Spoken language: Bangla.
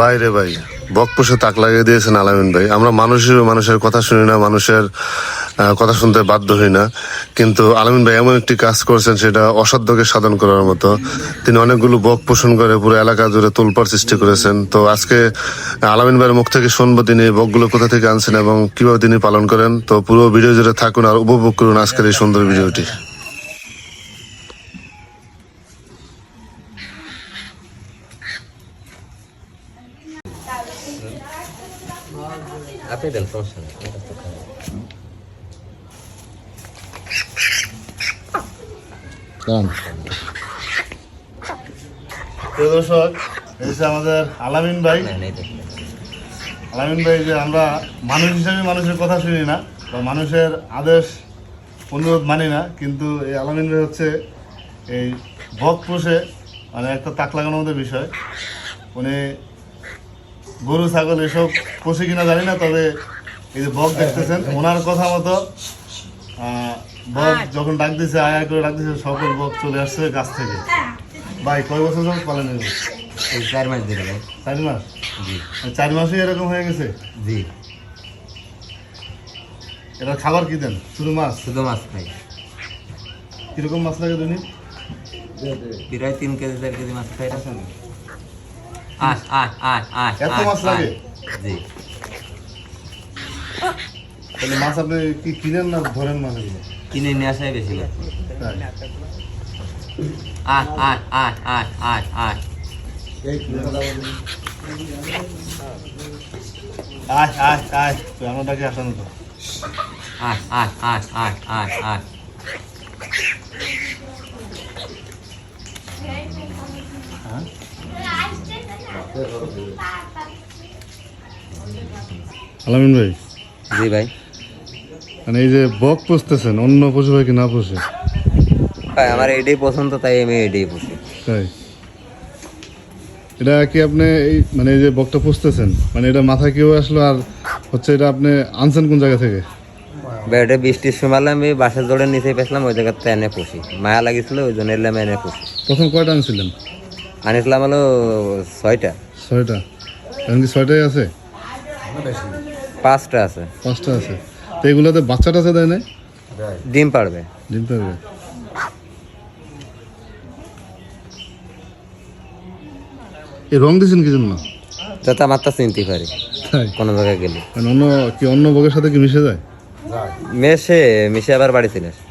বাইরে ভাই, বক পুষে তাক লাগিয়ে দিয়েছেন আলামিন ভাই। আমরা মানুষের মানুষের কথা শুনি না, মানুষের কথা শুনতে বাধ্য হই না। কিন্তু আলামিন ভাই এমন একটি কাজ করছেন, সেটা অসাধ্যকে সাধন করার মতো। তিনি অনেকগুলো বক পোষণ করে পুরো এলাকা জুড়ে তোলপাড় সৃষ্টি করেছেন। তো আজকে আলামিন ভাইয়ের মুখ থেকে শুনব তিনি বকগুলো কোথা থেকে আনছেন এবং কীভাবে তিনি পালন করেন। তো পুরো ভিডিও জুড়ে থাকুন আর উপভোগ করুন আজকের এই সুন্দর ভিডিওটি। আপনি দেন সমস্যা নেই। প্রিয় দর্শক এই আমাদের আলামিন ভাই আলামিন ভাই যে আমরা মানুষ হিসেবে মানুষের কথা শুনি না বা মানুষের আদেশ অনুরোধ মানি না কিন্তু এই আলামিন ভাই হচ্ছে এই বক পোষে মানে একটা তাক লাগানোর মধ্যে বিষয়। উনি গরু ছাগল এসব পোষে কিনা জানি না তবে এই যে বক দেখতেছেন ওনার কথা মতো বক যখন ডাক দিছে আয় করে ডাক দিছে সকল বক চলে আসছে গাছ থেকে। ভাই কয় বছর যখন পালন হয়ে গেছে? চার মাস দিলে ভাই। চার মাস? জি। চার মাসই এরকম হয়ে গেছে? জি। এটা খাবার কি দেন? শুধু মাছ? শুধু মাছ খাই কীরকম মাছ লাগে দৈনিক প্রায় তিন কেজি চার কেজি মাছ খাই রাখেন আস আস আস আস এত মাছ লাগে? জি তাহলে মাছ আপনি কি কিনেন না ধরেন মাছ কিনে নিয়ে আসাই বেশি। আস আস আস আস আস আস আয় আয় আয় তুই আসানো তো আস আস আস আস আস আস আলামিন ভাই? জি ভাই। মানে এই যে বক পুষতেছেন অন্য পশু ভাই কি না পুষে? ভাই আমার এটাই পছন্দ তাই আমি এটাই পুষি। তাই? এটা কি আপনি এই মানে এই যে বকটা পুষতেছেন মানে এটা মাথায় কেউ আসলো আর হচ্ছে এটা আপনি আনছেন কোন জায়গা থেকে? ওটা বৃষ্টির সময় আমি বাসের জোরে নিচে পেছিলাম ওই জায়গাতে এনে পুষি। মায়া লাগিছিল ওই জন্য এলাম এনে পুষি। প্রথম কয়টা আনছিলেন? আনিছিলাম হলো ছয়টা। ছয়টা। এখন কি ছয়টাই আছে? পাঁচটা আছে। পাঁচটা আছে। তো এগুলোতে বাচ্চা টাচ্চা দেয় না? ডিম পারবে। ডিম পারবে। এই রং দিয়েছেন কি জন্য? যাতে আমার তা চিনতে পারি। কোনো জায়গায় গেলে। অন্য কি অন্য বগের সাথে কি মিশে যায়? মেশে মিশে আবার বাড়ি চলে আসে।